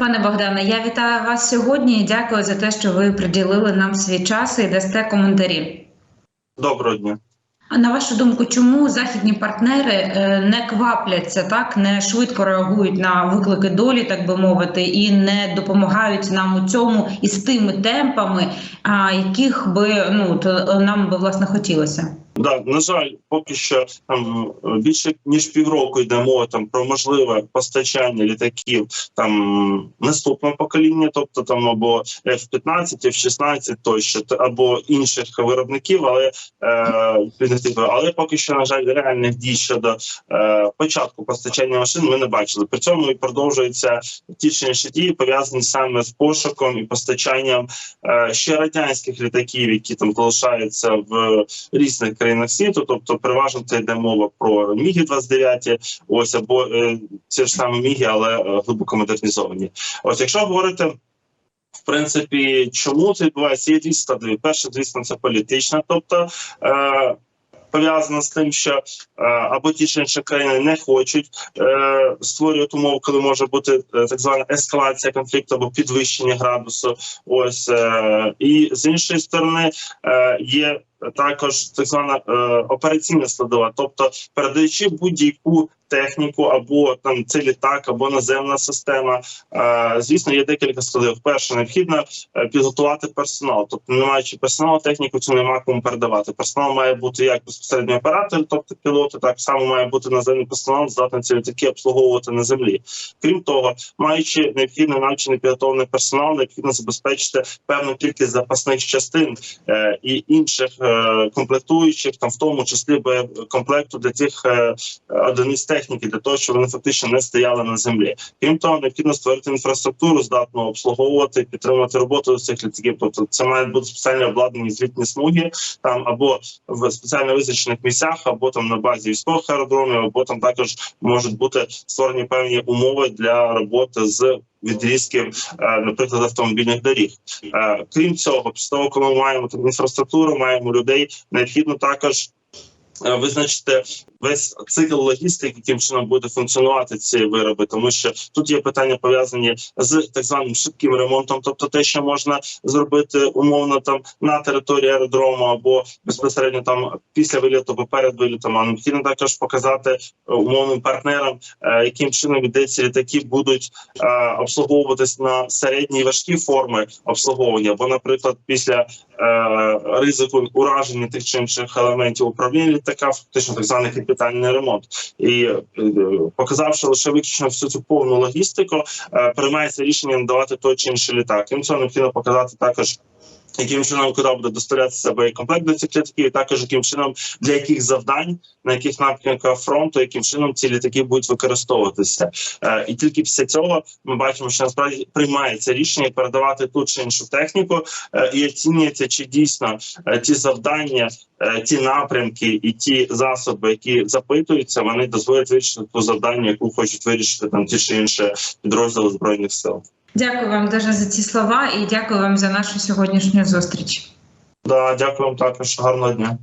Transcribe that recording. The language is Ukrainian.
Пане Богдане, я вітаю вас сьогодні і дякую за те, що ви приділили нам свій час і дасте коментарі. Доброго дня. А на вашу думку, чому західні партнери е, не квапляться, так не швидко реагують на виклики долі, так би мовити, і не допомагають нам у цьому і з тими темпами, яких би ну то нам би власне хотілося? Да, на жаль, поки що там більше ніж півроку йде мова там про можливе постачання літаків там наступного покоління, тобто там або F-15, F-16 тощо, або інших виробників, але е, але поки що, на жаль, реальних дій щодо е, початку постачання машин ми не бачили. При цьому і продовжуються ті чи інші дії пов'язані саме з пошуком і постачанням е, ще радянських літаків, які там залишаються в різних країнах світу, тобто переважно це йде мова про міги 29 ось або е, ці ж самі міги, але е, глибоко модернізовані. Ось якщо говорити. В принципі, чому це відбувається? Є дві складові. Перше, звісно, це політична, тобто е, пов'язано з тим, що е, або ті чи інші країни не хочуть е, створювати умови, коли може бути е, так звана ескалація конфлікту або підвищення градусу. Ось е, і з іншої сторони е, є також так звана е, операційна складова, тобто передаючи будь-яку техніку, або там це літак, або наземна система. Е, звісно, є декілька складів. Перше, необхідно е, підготувати персонал. Тобто, не маючи персоналу, техніку цю нема кому передавати. Персонал має бути як безпосередньо оператор, тобто пілоти, так само має бути наземний персонал, здатний ці літаки обслуговувати на землі. Крім того, маючи необхідний навчений підготовлений персонал, необхідно забезпечити певну кількість запасних частин е, і інших комплектуючих, там в тому числі боєкомплекту для цих е, одиниць техніки, для того, щоб вони фактично не стояли на землі. Крім того, необхідно створити інфраструктуру, здатну обслуговувати, підтримувати роботу цих літаків. Тобто, це має бути спеціально обладнані злітні смуги, там або в спеціально визначених місцях, або там на базі військових аеродромів, або там також можуть бути створені певні умови для роботи з. Відрізків, е, наприклад, автомобільних доріг. Е, Крім цього, після того, коли ми маємо інфраструктуру, маємо людей, необхідно також визначити весь цикл логістики, яким чином буде функціонувати ці вироби, тому що тут є питання пов'язані з так званим швидким ремонтом, тобто те, що можна зробити умовно там на території аеродрому або безпосередньо там після виліту або перед вилітом. А необхідно також показати е, умовним партнерам, е, яким чином де ці літаки будуть е, обслуговуватись на середні і важкі форми обслуговування, або, наприклад, після е, ризику ураження тих чи інших елементів управління літака, фактично так званий капітальний ремонт, і е, показавши лише виключно всю цю повну логістику, е, приймається рішення надавати той чи інший літак. Їм цього, необхідно показати також. Яким чином куди буде доставлятися боєкомплект до цих літаків, також яким чином для яких завдань, на яких напрямках фронту, яким чином ці літаки будуть використовуватися, е, і тільки після цього ми бачимо, що насправді приймається рішення передавати ту чи іншу техніку, е, і оцінюється, чи дійсно е, ті завдання, е, ті напрямки і ті засоби, які запитуються, вони дозволять вирішити ту завдання, яку хочуть вирішити там ті чи інші підрозділи збройних сил. Дякую вам дуже за ці слова і дякую вам за нашу сьогоднішню зустріч. Да, дякую вам також. Гарного дня.